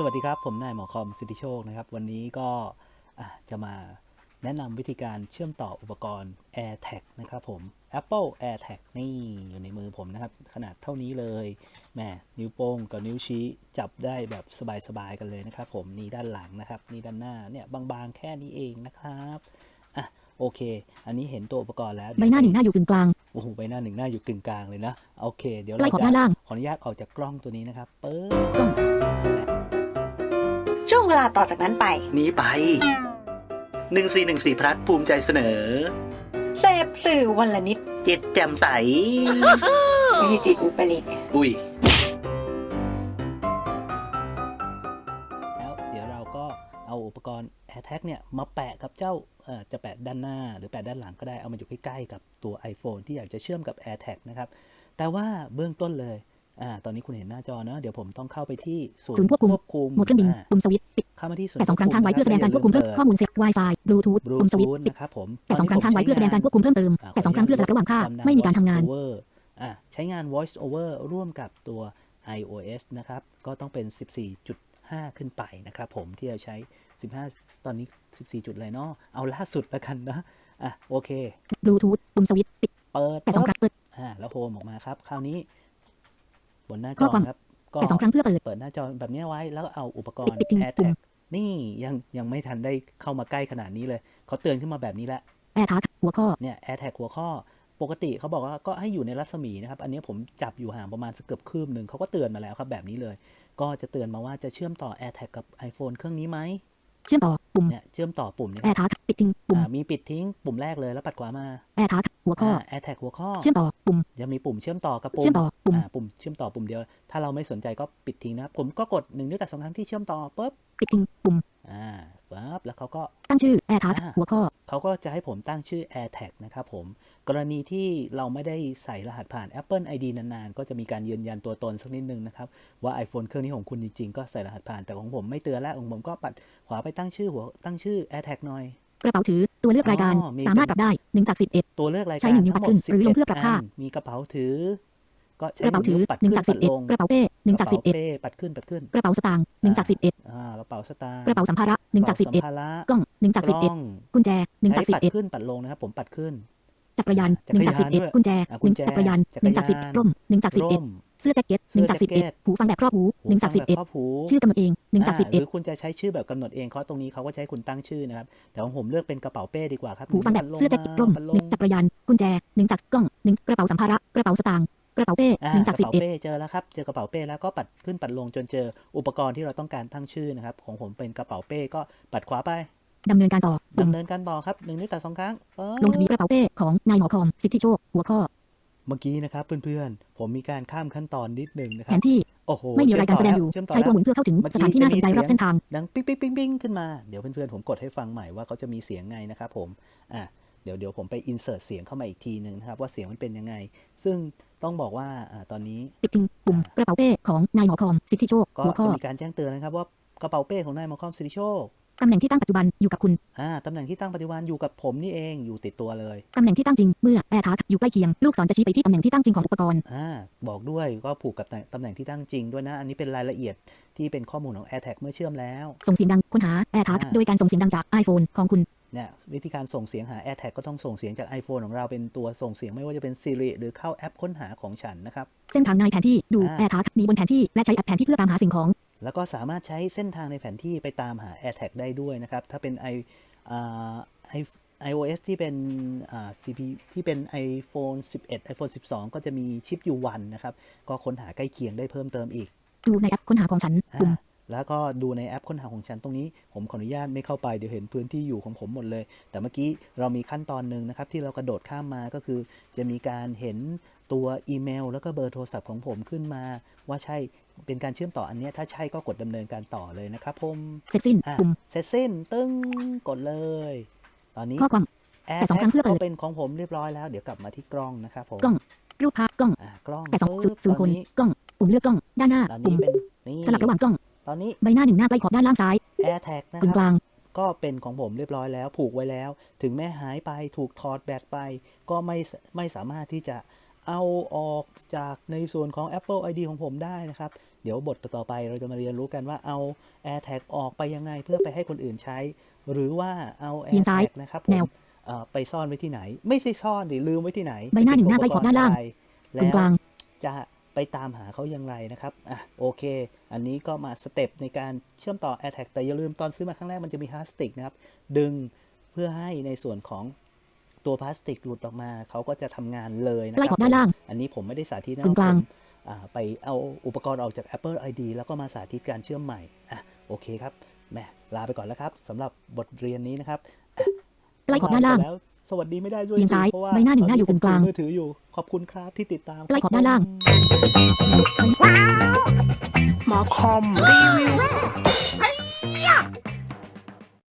สวัสดีครับ ผมนายหมอคอมสิทธิโชคนะครับ วันนี้ก็อะจะมาแนะนำวิธีการเชื่อมต่ออุปกรณ์ AirTag นะครับผม Apple AirTag นี่อยู่ในมือผมนะครับ ขนาดเท่านี้เลยแหมนิ้วโป้งกับนิ้วชี้จับได้แบบสบายๆกันเลยนะครับผมนี่ด้านหลังนะครับ นี่ด้านหน้าเนี่ยบางๆแค่นี้เองนะครับอะโอเค อันนี้เห็นตัวอุปกรณ์แล้ว ใบหน้าหนึ่งหน้าอยู่กึ่งกลาง โอ้โห ใบหน้าหนึ่งหน้าอยู่กึ่งกลางเลยนะ โอเค เดี๋ยวใกล้เราขอบจะด้านล่างขออนุญาตออกจากกล้องตัวนี้นะครับ เปิดช่วง เวลาต่อจากนั้นไป นี้ไปหนึ่งสี่หนึ่งสี่พลัดภูมิใจเสนอ เสพสื่อวันละนิด จิตแจ่มใสไม่ใช่จิตอุปริตอุ้ย แล้วเดี๋ยวเราก็เอาอุปกรณ์ AirTag เนี่ย มาแปะกับเจ้าเอ่อจะแปะด้านหน้าหรือแปะด้านหลังก็ได้เอามาอยู่ใกล้ๆกับตัว iPhone ที่อยากจะเชื่อมกับ AirTag นะครับ แต่ว่าเบื้องต้นเลย อ่าตอนนี้คุณเห็นหน้าจอเนอะเดี๋ยวผมต้องเข้าไปที่ศูนศูนย์ย์ควบคุมควบคุมโหมดเครื่องบินาปุ่มสวิตช์ปิดเข้ามาที่ศูนย์แต่สองครั้งค้างไว้เพื่อแสดงการควบคุมเพิ่มข้อมูลเสียง Wi-Fi บลูทูธบลูปุ่มสวิตทูช์ธปิดนะครับผมแต่สองครั้งค้างไว้เพื่อแสดงการควบคุมเพิ่มเติมอ่าแต่สองครั้งเพื่อสลับระหว่างค่าตนไม่มีการทำงาน voice over อะใช้งาน voice over ร่วมกับตัว iOS นะครับก็ต้องเป็น 14.5 ขึ้นไปนะครับผมที่เราใช้ 15 ตอนนี้ 14 จุดอะไรเนาะเอาล่าสุดแล้วกันนะอะโอเคบลูทูธปุ่มสวิตช์ปิดเปิดแต่สองคปุ๊บรั้งเปิดอ่าแล้วโฮมออกมาครับคราวนี้ บนหน้าจข้ออความครับก็แต่สองครั้งเพื่อเปิดเปิดหน้าจอแบบนี้ไว้แล้วก็เอาอุปกรณ์ปิดทิ้งปุ่ AirTag มนี่ยังยังไม่ทันได้เข้ามาใกล้ขนาดนี้เลยเขาเตือนขึ้นมาแบบนี้แล้วแอร์ทัชหัวข้อเนี่ย AirTag หัวข้อปกติเขาบอกว่าก็ให้อยู่ในรัศมีนะครับ อันนี้ผมจับอยู่ห่างประมาณสักเกือบคืบหนึ่งเขาก็เตือนมาแล้วครับแบบนี้เลย ก็จะเตือนมาว่าจะเชื่อมต่อ AirTag กับ iPhone เครื่องนี้ไหม เชื่อมต่อ ปุ่มเนี่ยเชื่อมต่อปุ่มเนี่ยแอร์ทัชปิดทิ้งปุ่มอ่ามีปิดทิ้งปุ่มแรกเลยแล้วปัดขวามาแอร์ทัชหัวข้ออ่า AirTag หัวข้อเชื่อมต่อปุ่มยังมีปุ่มเชื่อมต่อกับปุ่มเชื่อมต่อปุ่มอ่าปุ่มเชื่อมต่อปุ่มเดียว ถ้าเราไม่สนใจก็ปิดทิ้งนะครับผมก็กดหนึ่งนิ้วแต่สองครั้งที่เชื่อมต่อปุ๊บปิดทิ้งปุ่มอ่า ปั๊บแล้วเขาก็ตั้งชื่อแอร์ทัชอ่าหัวข้อเขาก็จะให้ผมตั้งชื่อ AirTag นะครับผม กรณีที่เราไม่ได้ใส่รหัสผ่าน Apple ID นานๆ ก็จะมีการยืนยันตัวตนสักนิดนึงนะครับ ว่า iPhone เครื่องนี้ของคุณจริงๆ ก็ใส่รหัสผ่านแต่ของผมไม่เตือนแล้วของผมก็ปัดขวาไปตั้งชื่อหัวตั้งชื่อ AirTag หน่อยกระเป๋าถือตัวเลือกรายการอ๋อมีสามารถปรับได้หนึ่งจากสิบเอ็ดตัวเลือกรายการใช้หนึ่งนิ้วทั้งหมปัดขึ้ดนหรือลงเพื่อปรับค่านมีกระเป๋าถือ ก็ใช้กระเป๋าถือวปัดหนึ่งขึ้นจากสิปับดเอ็ดลงกระเป๋าเป้หนึ่งจากสิบเอ็ดป้ปัดขึ้นปัดขึ้น กระเป๋าสตางค์หนึ่งจากสิบเอ็ดอ่ากระเป๋าสตางค์กระเป๋าสัมภาระหนึ่งจากสิบเอ็ดกระป๋สัมภาระกล้องหนึ่งจากกสิบล้เอ็ดองกุญแจหนึ่งจากใช้สิบปัดเอ็ดขึ้นปัดลงนะครับผมปัดขึ้น จักรยานจัหกรนึ่งยานจากสิบเอ็ดด้วยกุญแจอะหนึ่งกุญแจจักรยานจักรหนึ่งจากสิบยานร่มหนึ่งจากสิบเอ็ดร่มเสื้อแจ็คเก็ตหนึ่งจากเสื้สิอบแจ็คเอ็ดเก็ตหูฟังแบบครอบหูหูหนึ่งจากฟัสิบเอ็ดครอบหูชื่อกำหนดเองหนึ่งจากสิบอ่าเอ็หดรือคุณจะใช้ชื่อแบบกำหนดเองเขาตรงนี้เขาก็ใช้คุณตั้งชื่อนะครับ แต่ของผมเลือกเป็นกระเป๋าเป้ดีกว่าครับหูฟังแบบปัดลเสื้อแจ็คเก็ตร่มปัดลหนึ่งงจักรยานกุญแจหนึ่งจากกล้องหนึ่งกระเป๋าสัมภาระกระเป๋าสตางค์ กระเป๋าเป้อ่าหนึ่งจากกระสิบเป๋าเอ็ดเป้เจอแล้วครับ เจอกระเป๋าเป้แล้วก็ปัดขึ้นปัดลงจนเจออุปกรณ์ที่เราต้องการตั้งชื่อนะครับ ของผมเป็นกระเป๋าเป้ก็ปัดขวาไปดำเนินการต่อปุ่มดำเนินการต่อครับหนึ่งนิ้วแต่สองครั้งปึ๊บลงทะเบียนกระเป๋าเป้ของนายหมอคอมสิทธิโชคหัวข้อ เมื่อกี้นะครับเพื่อนๆ ผมมีการข้ามขั้นตอนนิดหนึ่งนะคแผรับนที่โอ้โหไม่มีรายการแสดงอยู่เชื่มต่ใช้แล้วตัวหมุนเพื่อเข้าถึงเมื่อกี้สถานที่น่าสนใจจะมีรอบเส้นทางดังปิ๊งปิ๊งปิ๊งปิ๊งขึ้นมาเดี๋ยวเพื่อนๆผมกดให้ฟังใหม่ว่าเขาจะมีเสียงไงนะครับผมอะ เดี๋ยวเดี๋ยวผมไปอินเสิร์ตเสียงเข้ามาอีกทีหนึ่งนะครับ ว่าเสียงมันเป็นยังไง ซึ่งต้องบอกว่าอ่าตอนนี้ปิดทิ้งปุ่มกระเป๋าเป้ของนายหมอคอมสิทธิโชคก็หัวข้อจะมีการแจ้งเตือนนะครับว่ากระเป๋าเป้ของนายมอคอมสิริโชคตำแหน่งที่ตั้งปัจจุบันอยู่กับคุณอ่าตำแหน่งที่ตั้งปัจจุบันอยู่กับผมนี่เองอยู่ติดตัวเลย ตำแหน่งที่ตั้งจริงเมื่อแอร์ทัชอยู่ใกล้เคียงลูกศรจะชี้ไปที่ตำแหน่งที่ตั้งจริงของอุปกรณ์อ่าบอกด้วยก็ผูกกับตำแหน่งที่ตั้งจริงด้วยนะ อันนี้เป็นรายละเอียดที่เป็นข้อมูลของ AirTag เมื่อเชื่อมแล้ว ส่งเสียงดังค้นหาแอร์ทัชอ่าโดยการส่งเสียงดังจาก iPhone ของคุณ เนี่ยวิธีการส่งเสียงหา AirTag ก็ต้องส่งเสียงจาก iPhone ของเราเป็นตัวส่งเสียงไม่ว่าจะเป็น Siri หรือเข้าแอปค้นหาของฉันนะครับ เส้นทางในแผนที่ดูอ่าแอร์ทัชมีบนแผนที่และใช้แอปแผนที่เพื่อตามหาสิ่งของ แล้วก็สามารถใช้เส้นทางในแผนที่ไปตามหา AirTag ได้ด้วยนะครับ ถ้าเป็น i อ่า i iOS ที่เป็นอ่า CP ที่เป็น iPhone 11 iPhone 12 ก็จะมีชิป U1 นะครับ ก็ค้นหาใกล้เคียงได้เพิ่มเติมอีก ดูในแอปค้นหาของฉันอ่าปุ่ม แล้วก็ดูในแอปค้นหาของฉันตรงนี้ ผมขออนุญาตไม่เข้าไปเดี๋ยวเห็นพื้นที่อยู่ของผมหมดเลย แต่เมื่อกี้เรามีขั้นตอนหนึ่งนะครับที่เรากระโดดข้ามมาก็คือ จะมีการเห็นตัวอีเมล แล้วก็เบอร์โทรศัพท์ของผมขึ้นมา ว่าใช่เป็นการเชื่อมต่ออันเนี้ยถ้าใช่ก็กดดำเนินการต่อเลยนะครับผมเสร็จสิ้นอะปุ่มเสร็จสิ้นตึ้งกดเลย ตอนนี้ข้อความแอแต่ร์สองครั้งเพื่อเปิก็ดเป็นของผมเรียบร้อยแล้วเดี๋ยวกลับมาที่กล้องนะครับผมกล้องรูปภาพกล้องอ่ากล้องแต่สองปึ๊บศูนย์ตคอนนนี้กล้องปุ่มเลือกกล้องด้านหน้าตอนปุ่นี้มเป็นนี่สลับระหว่างกล้อง ตอนนี้ใบหน้าหนึ่งหน้าใกล้ขอบด้านล่างซ้าย AirTag นะกึ่งคกรับลางก็เป็นของผมเรียบร้อยแล้ว ผูกไว้แล้ว ถึงแม้หายไปถูกถอดแบตไป ก็ไม่สไม่สามารถที่จะเอาออกจากในส่วนของ Apple ID ของผมได้นะครับ เดี๋ยวบทต่อๆไปเราจะมาเรียนรู้กันว่าเอา AirTag ออกไปยังไง เพื่อไปให้คนอื่นใช้ หรือว่าเอา เอียงซ้าย AirTag นะครับผแนมวเอ่อไปซ่อนไว้ที่ไหน ไม่ใช่ซ่อนหรือลืมไว้ที่ไหนใบหน้าหนึ่งหน้าไปใกล้ขอบด้านล่างอุปกรณ์อะไรตรงกลางแล้วจะ ไปตามหาเขาอย่างไรนะครับ อะโอเค อันนี้ก็มาสเต็ปในการเชื่อมต่อ AirTag แต่อย่าลืมตอนซื้อมาครั้งแรกมันจะมีพลาสติกนะครับ ดึงเพื่อให้ในส่วนของตัวพลาสติกหลุดออกมา เขาก็จะทำงานเลยนะใกล้คขรัอบบด้านล่าง อันนี้ผมไม่ได้สาธิตนะตรงกลางผมอ่าไปเอาอุปกรณ์ออกจาก Apple ID แล้วก็มาสาธิตการเชื่อมใหม่ อะโอเคครับแหม่ลาไปก่อนแล้วครับสำหรับบทเรียนนี้นะครับอะใกล้ขอบด้านล่างไปแล้ว สวัสดีไม่ได้ด้วยเอียงซ้ายเพราะว่าใบหน้าหนึ่งหน้าอยู่ตรงกลางผมถือมือถืออยู่ ขอบคุณครับที่ติดตามใกล้ขอบด้านล่างมาคอมรีวิว